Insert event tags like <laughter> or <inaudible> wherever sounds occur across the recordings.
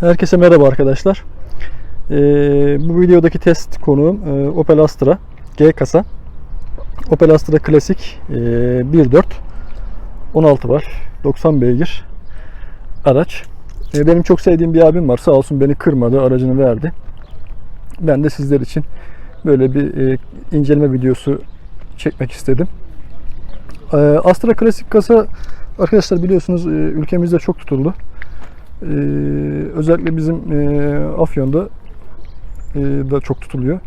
Herkese merhaba arkadaşlar. Ee, bu videodaki test konuğum e, Opel Astra G kasa. Opel Astra Klasik e, 1.4 16 var. 90 beygir araç. E, benim çok sevdiğim bir abim var. Sağ olsun beni kırmadı. Aracını verdi. Ben de sizler için böyle bir e, inceleme videosu çekmek istedim. E, Astra Klasik kasa arkadaşlar biliyorsunuz e, ülkemizde çok tutuldu. Ee, özellikle bizim e, Afyon'da e, da çok tutuluyor.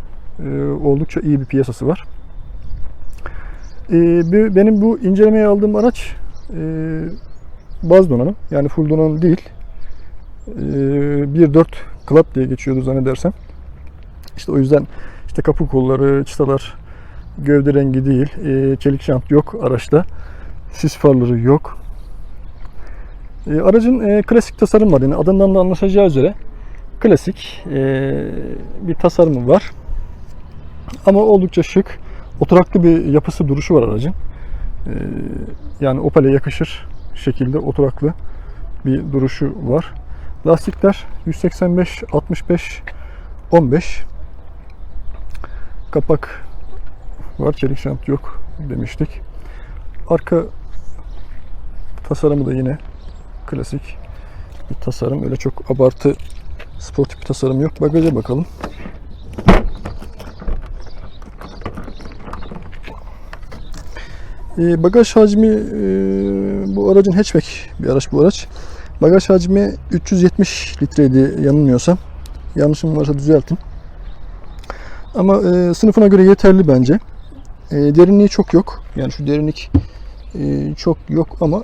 E, oldukça iyi bir piyasası var. E, bir- benim bu incelemeye aldığım araç e, baz donanım. Yani full donanım değil. E, 1.4 Club diye geçiyordu zannedersem. İşte o yüzden işte kapı kolları, çıtalar gövde rengi değil. E, çelik jant yok araçta. Sis farları yok. E, aracın e, klasik tasarım var. Yani adından da anlaşılacağı üzere klasik e, bir tasarımı var. Ama oldukça şık, oturaklı bir yapısı, duruşu var aracın. E, yani Opel'e yakışır şekilde oturaklı bir duruşu var. Lastikler 185 65 15 kapak var. Çelik jant yok demiştik. Arka tasarımı da yine klasik bir tasarım. Öyle çok abartı sportif bir tasarım yok. Bagaja bakalım. Ee, bagaj hacmi e, bu aracın hatchback bir araç bu araç. Bagaj hacmi 370 litreydi yanılmıyorsam. Yanlışım varsa düzeltin. Ama e, sınıfına göre yeterli bence. E, derinliği çok yok. Yani şu derinlik e, çok yok ama e,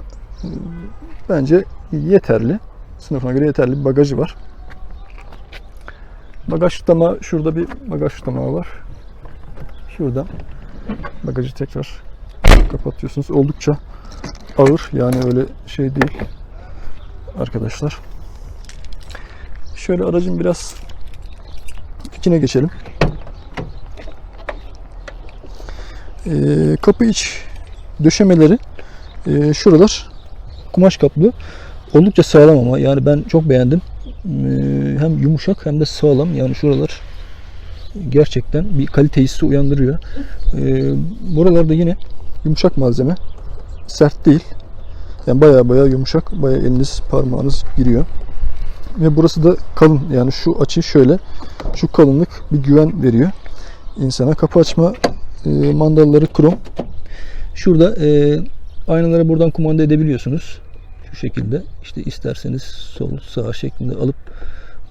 bence yeterli. Sınıfına göre yeterli bir bagajı var. Bagaj tutama şurada bir bagaj tutamağı var. Şurada bagajı tekrar kapatıyorsunuz. Oldukça ağır yani öyle şey değil arkadaşlar. Şöyle aracın biraz içine geçelim. Ee, kapı iç döşemeleri e, şuralar kumaş kaplı. Oldukça sağlam ama yani ben çok beğendim. Ee, hem yumuşak hem de sağlam. Yani şuralar gerçekten bir kalite hissi uyandırıyor. Ee, buralarda yine yumuşak malzeme. Sert değil. Yani baya baya yumuşak. Baya eliniz parmağınız giriyor. Ve burası da kalın. Yani şu açı şöyle. Şu kalınlık bir güven veriyor insana. Kapı açma e, mandalları krom. Şurada e, aynaları buradan kumanda edebiliyorsunuz. Şu şekilde işte isterseniz sol sağ şeklinde alıp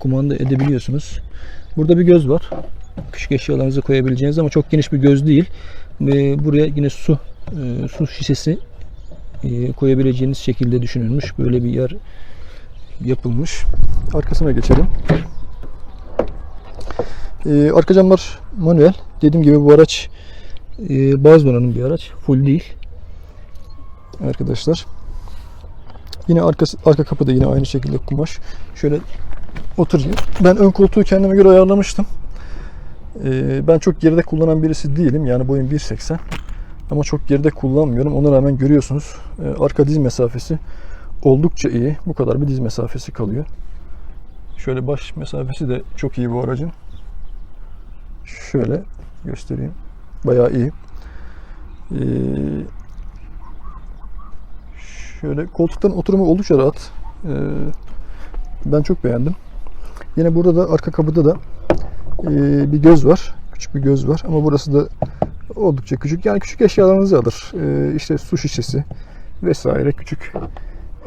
kumanda edebiliyorsunuz. Burada bir göz var. Küçük eşyalarınızı koyabileceğiniz ama çok geniş bir göz değil. Buraya yine su e, su şişesi e, koyabileceğiniz şekilde düşünülmüş. Böyle bir yer yapılmış. Arkasına geçelim. E, arka camlar manuel. Dediğim gibi bu araç baz donanım bir araç. Full değil. Arkadaşlar. Yine arkası, arka kapı da yine aynı şekilde kumaş. Şöyle oturayım. Ben ön koltuğu kendime göre ayarlamıştım. Ee, ben çok geride kullanan birisi değilim. Yani boyum 1.80. Ama çok geride kullanmıyorum. Ona rağmen görüyorsunuz. e, arka diz mesafesi oldukça iyi. Bu kadar bir diz mesafesi kalıyor. Şöyle baş mesafesi de çok iyi bu aracın. Şöyle göstereyim. Bayağı iyi. Ee, Şöyle koltuktan oturumu oldukça rahat. Ee, ben çok beğendim. Yine burada da arka kapıda da ee, bir göz var. Küçük bir göz var ama burası da oldukça küçük. Yani küçük eşyalarınızı alır. Ee, işte su şişesi vesaire küçük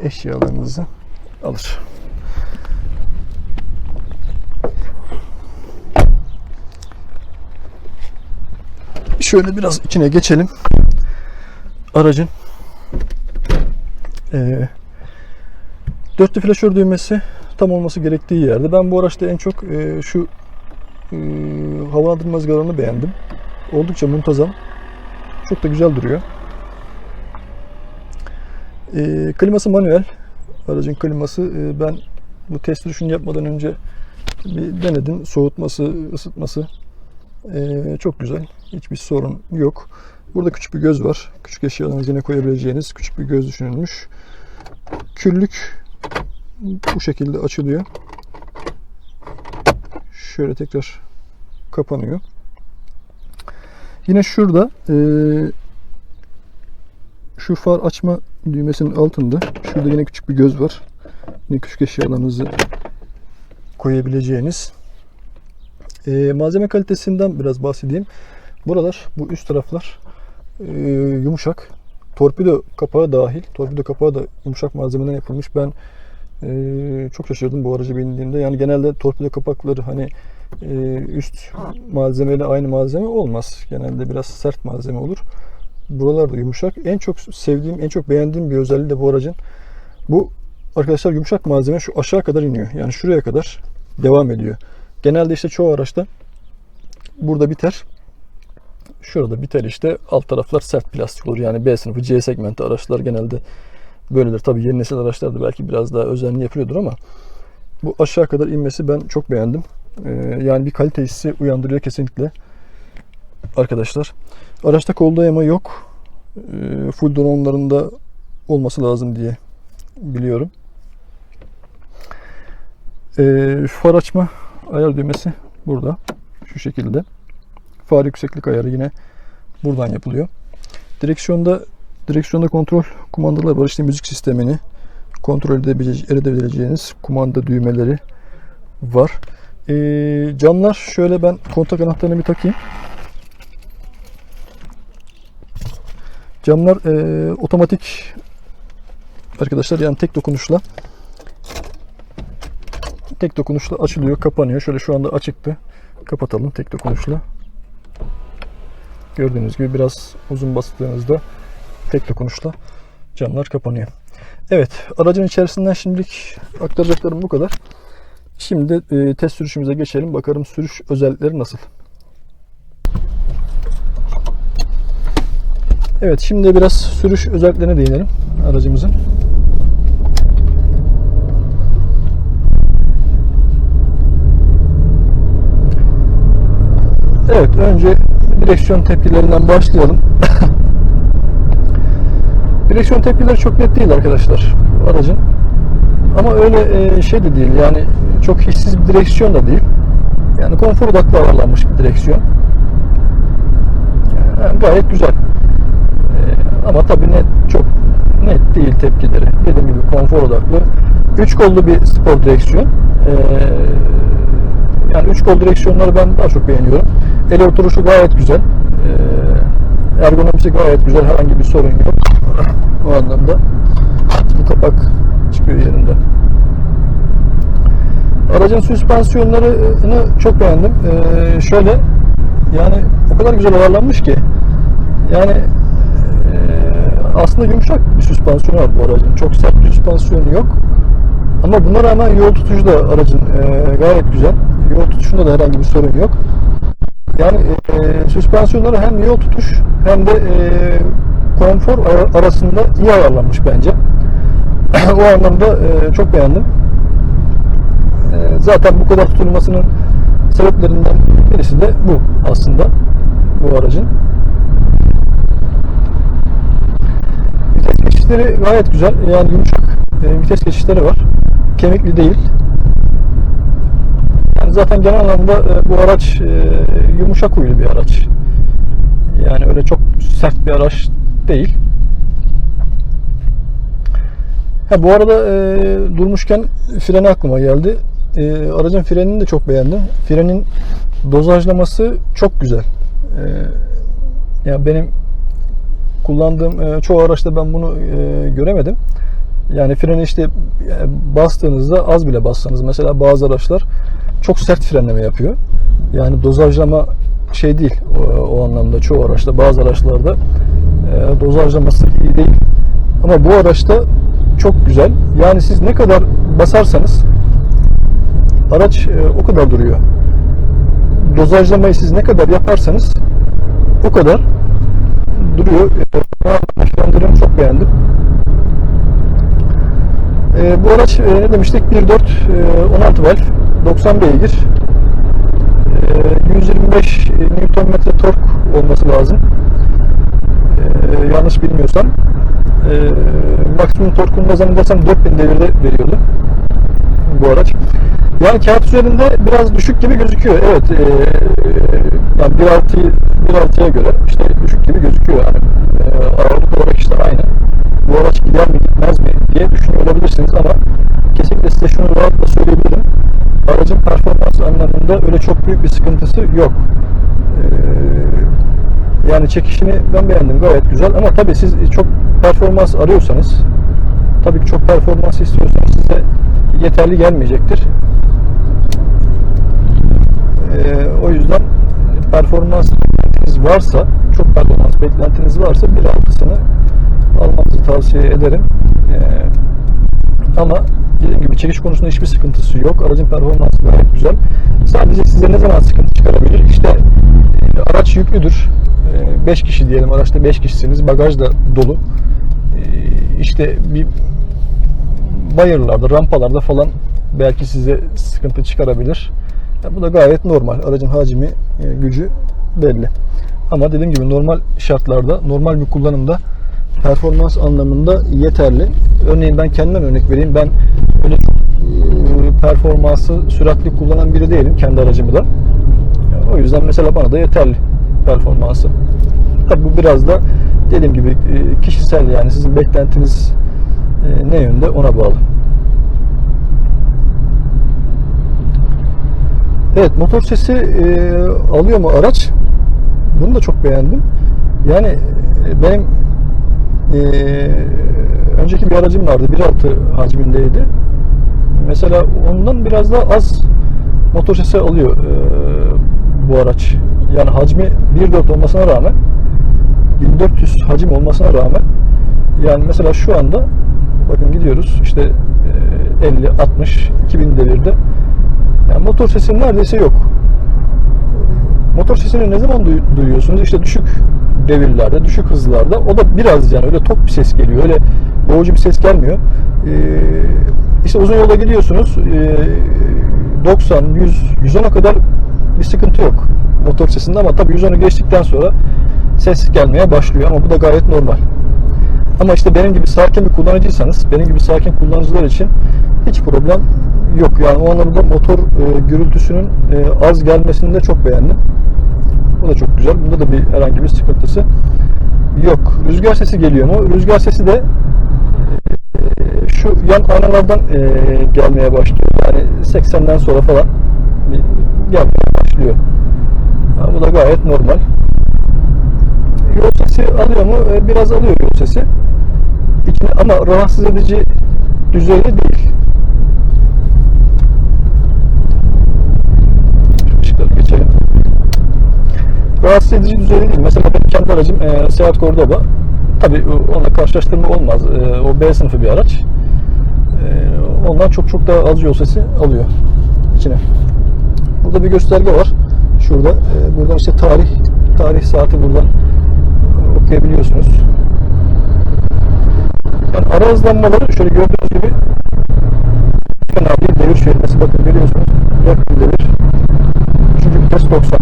eşyalarınızı alır. Şöyle biraz içine geçelim. Aracın ee, dörtlü flaşör düğmesi tam olması gerektiği yerde. Ben bu araçta en çok e, şu e, havalandırma ızgaralarını beğendim. Oldukça muntazam. Çok da güzel duruyor. E, kliması manuel. Aracın kliması e, ben bu test sürüşünü yapmadan önce bir denedim. Soğutması, ısıtması e, çok güzel. Hiçbir sorun yok. Burada küçük bir göz var. Küçük eşyalarınızı yine koyabileceğiniz küçük bir göz düşünülmüş. Küllük bu şekilde açılıyor. şöyle tekrar kapanıyor. Yine şurada e, şu far açma düğmesinin altında şurada yine küçük bir göz var. Yine küçük eşyalarınızı koyabileceğiniz. E, malzeme kalitesinden biraz bahsedeyim. Buralar, bu üst taraflar e, yumuşak. Torpido kapağı dahil. Torpido kapağı da yumuşak malzemeden yapılmış. Ben e, çok şaşırdım bu aracı bindiğimde. Yani genelde torpido kapakları hani e, üst malzemeyle aynı malzeme olmaz. Genelde biraz sert malzeme olur. Buralar da yumuşak. En çok sevdiğim, en çok beğendiğim bir özelliği de bu aracın. Bu arkadaşlar yumuşak malzeme şu aşağı kadar iniyor. Yani şuraya kadar devam ediyor. Genelde işte çoğu araçta burada biter. Şurada biter işte. Alt taraflar sert plastik olur. Yani B sınıfı C segmenti araçlar genelde böyledir. Tabii yeni nesil araçlarda belki biraz daha özenli yapılıyordur ama bu aşağı kadar inmesi ben çok beğendim. Ee, yani bir kalite hissi uyandırıyor kesinlikle. Arkadaşlar. Araçta kol dayama yok. Ee, full donanımlarında olması lazım diye biliyorum. Ee, far açma ayar düğmesi burada. Şu şekilde. Far yükseklik ayarı yine buradan yapılıyor. Direksiyonda direksiyonda kontrol kumandalar var. İşte müzik sistemini kontrol edebilece- edebileceğiniz kumanda düğmeleri var. Ee, camlar şöyle ben kontak anahtarını bir takayım. Camlar e, otomatik arkadaşlar yani tek dokunuşla tek dokunuşla açılıyor, kapanıyor. Şöyle şu anda açıktı. Kapatalım tek dokunuşla. Gördüğünüz gibi biraz uzun bastığınızda tek dokunuşla camlar kapanıyor. Evet, aracın içerisinden şimdilik aktaracaklarım bu kadar. Şimdi e, test sürüşümüze geçelim. Bakalım sürüş özellikleri nasıl. Evet, şimdi biraz sürüş özelliklerine değinelim aracımızın. Evet, önce direksiyon tepkilerinden başlayalım. <coughs> direksiyon tepkileri çok net değil arkadaşlar aracın. Ama öyle e, şey de değil yani çok hissiz bir direksiyon da değil. Yani konfor odaklı ayarlanmış bir direksiyon. Yani gayet güzel. E, ama tabii net çok net değil tepkileri. Dediğim gibi konfor odaklı. 3 kollu bir spor direksiyon. E, yani 3 kol direksiyonları ben daha çok beğeniyorum. El oturuşu gayet güzel. E, ergonomisi gayet güzel. Herhangi bir sorun yok. <clears throat> O anlamda. Bu kapak çıkıyor yerinde. Aracın süspansiyonlarını çok beğendim. Ee, şöyle yani o kadar güzel ayarlanmış ki yani e, aslında yumuşak bir süspansiyonu var bu aracın. Çok sert bir süspansiyonu yok. Ama buna rağmen yol tutuşu da aracın e, gayet güzel. Yol tutuşunda da herhangi bir sorun yok. Yani e, süspansiyonları hem yol tutuş hem de e, konfor ara- arasında iyi ayarlanmış bence. <clears throat> o anlamda e, çok beğendim. E, zaten bu kadar tutulmasının sebeplerinden birisi de bu aslında bu aracın. Vites geçişleri gayet güzel. Yani yumuşak e, vites geçişleri var. Kemikli değil. Zaten genel anlamda e, bu araç e, yumuşak huylu bir araç. Yani öyle çok sert bir araç değil. Ha, bu arada e, durmuşken freni aklıma geldi. E, aracın frenini de çok beğendim. Frenin dozajlaması çok güzel. E, yani benim kullandığım e, çoğu araçta ben bunu e, göremedim. Yani freni işte e, bastığınızda az bile bassanız mesela bazı araçlar çok sert frenleme yapıyor. Yani dozajlama şey değil o, o anlamda çoğu araçta bazı araçlarda e, dozajlaması iyi değil. Ama bu araçta çok güzel. Yani siz ne kadar basarsanız araç e, o kadar duruyor. Dozajlamayı siz ne kadar yaparsanız o kadar duruyor. E, ben çok beğendim. E, bu araç e, ne demiştik? 1.4 e, 16 valve 90 beygir e, 125 Nm tork olması lazım. E, yanlış bilmiyorsam. E, maksimum torkunu da zannedersem 4000 devirde veriyordu bu araç. Yani kağıt üzerinde biraz düşük gibi gözüküyor. Evet. E, yani 1.6 1.6'ya göre işte düşük gibi gözüküyor. Yani e, ağırlık olarak işte aynı. Bu araç gider mi gitmez mi diye düşünüyor olabilirsiniz ama anlamında öyle çok büyük bir sıkıntısı yok. Ee, yani çekişini ben beğendim gayet güzel ama tabii siz çok performans arıyorsanız tabii çok performans istiyorsanız size yeterli gelmeyecektir. Ee, o yüzden performans beklentiniz varsa, çok performans beklentiniz varsa bir altısını almanızı tavsiye ederim. Ee, ama dediğim gibi çekiş konusunda hiçbir sıkıntısı yok. Aracın performansı gayet güzel. Sadece size ne zaman sıkıntı çıkarabilir? İşte e, araç yüklüdür. 5 kişi diyelim araçta 5 kişisiniz. Bagaj da dolu. E, İşte bir bayırlarda, rampalarda falan belki size sıkıntı çıkarabilir. Bu da gayet normal. Aracın hacmi, e, gücü belli. Ama dediğim gibi normal şartlarda, normal bir kullanımda performans anlamında yeterli. Örneğin ben kendimden örnek vereyim. Ben e, performansı süratli kullanan biri değilim kendi aracımı da. O yüzden mesela bana da yeterli performansı. Tabi bu biraz da dediğim gibi e, kişisel yani sizin beklentiniz e, ne yönde ona bağlı. Evet motor sesi e, alıyor mu araç? Bunu da çok beğendim. Yani e, benim e, önceki bir aracım vardı 1.6 hacmindeydi. Mesela ondan biraz daha az motor sesi alıyor e, bu araç. Yani hacmi 1.4 olmasına rağmen 1400 hacim olmasına rağmen yani mesela şu anda bakın gidiyoruz işte e, 50 60 2000 devirde yani motor sesi neredeyse yok. Motor sesini ne zaman duy- duyuyorsunuz? İşte düşük devirlerde, düşük hızlarda. O da biraz yani öyle tok bir ses geliyor. Öyle boğucu bir ses gelmiyor. Ee, işte uzun yolda gidiyorsunuz. Ee, 90, 100, 110'a kadar bir sıkıntı yok motor sesinde ama tabii 110'u geçtikten sonra ses gelmeye başlıyor ama bu da gayet normal. Ama işte benim gibi sakin bir kullanıcıysanız, benim gibi sakin kullanıcılar için hiç problem yok. Yani o anlamda motor e, gürültüsünün e, az gelmesini de çok beğendim. Bu da çok güzel. Bunda da bir herhangi bir sıkıntısı yok. Rüzgar sesi geliyor mu? Rüzgar sesi de şu yan aynalardan e, gelmeye başlıyor. Yani 80'den sonra falan gelmeye başlıyor. Ha, bu da gayet normal. Yol sesi alıyor mu? E, Biraz alıyor yol sesi. İçine, ama rahatsız edici düzeyde değil. Şu ışıkları geçelim. Rahatsız edici düzeyde değil. Mesela benim kendi aracım e, Seat Cordoba. Tabii onunla karşılaştırma olmaz. E, o B sınıfı bir araç. E, ondan çok çok daha az yol sesi alıyor içine. Burada bir gösterge var. Şurada. E, buradan işte tarih tarih saati buradan e, okuyabiliyorsunuz. Yani ara hızlanmaları şöyle gördüğünüz gibi fena bir devir şeritmesi. Bakın görüyorsunuz. Yakın devir. Üçüncü vites 90.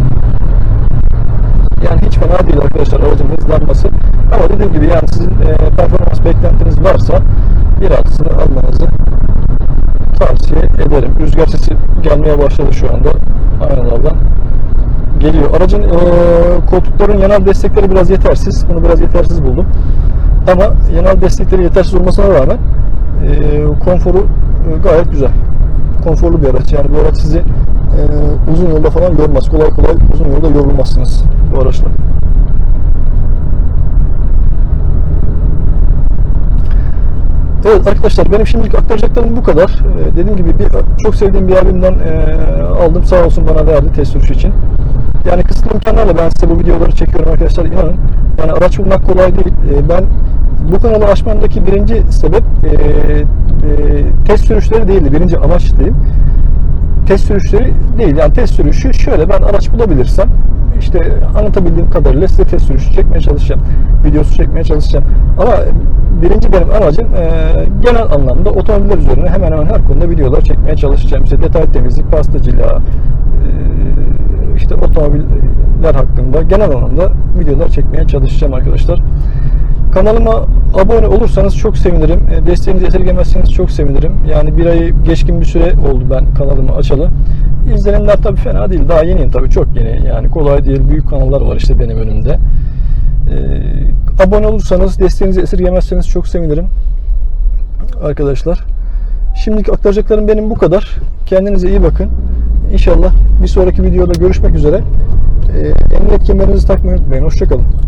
Yani hiç fena değil arkadaşlar aracın hızlanması. Ama dediğim gibi yani sizin e, performans beklentiniz varsa bir altısını almanızı tavsiye ederim. Rüzgar sesi gelmeye başladı şu anda aynalardan geliyor. Aracın e, koltukların yanal destekleri biraz yetersiz. Bunu biraz yetersiz buldum. Ama yanal destekleri yetersiz olmasına rağmen e, konforu e, gayet güzel. Konforlu bir araç. Yani bu araç sizi e, uzun yolda falan yormaz. Kolay kolay uzun yolda yorulmazsınız bu araçla. Evet arkadaşlar benim şimdilik aktaracaklarım bu kadar. Ee, dediğim gibi bir, çok sevdiğim bir abimden e, aldım. Sağ olsun bana verdi test sürüşü için. Yani kısıtlı imkanlarla ben size bu videoları çekiyorum arkadaşlar inanın. Yani araç bulmak kolay değil. Ee, ben bu kanalı açmamdaki birinci sebep e, e, test sürüşleri değildi. Birinci amaç diyeyim. Test sürüşleri değil. Yani test sürüşü şöyle ben araç bulabilirsem işte anlatabildiğim kadarıyla size test sürüşü çekmeye çalışacağım. Videosu çekmeye çalışacağım. Ama birinci benim amacım e, genel anlamda otomobiller üzerine hemen hemen her konuda videolar çekmeye çalışacağım. İşte detay temizlik, pastacılığa, e, işte otomobiller hakkında genel anlamda videolar çekmeye çalışacağım arkadaşlar. Kanalıma abone olursanız çok sevinirim. E, Desteğinizi esirgemezseniz çok sevinirim. Yani bir ayı geçkin bir süre oldu ben kanalımı açalı. İzlenimler tabii fena değil. Daha yeniyim tabii çok yeni. Yani kolay değil. Büyük kanallar var işte benim önümde. Abone olursanız desteğinizi esirgemezseniz çok sevinirim. Arkadaşlar. Şimdilik aktaracaklarım benim bu kadar. Kendinize iyi bakın. İnşallah bir sonraki videoda görüşmek üzere. E, emniyet kemerinizi takmayı unutmayın. Hoşçakalın.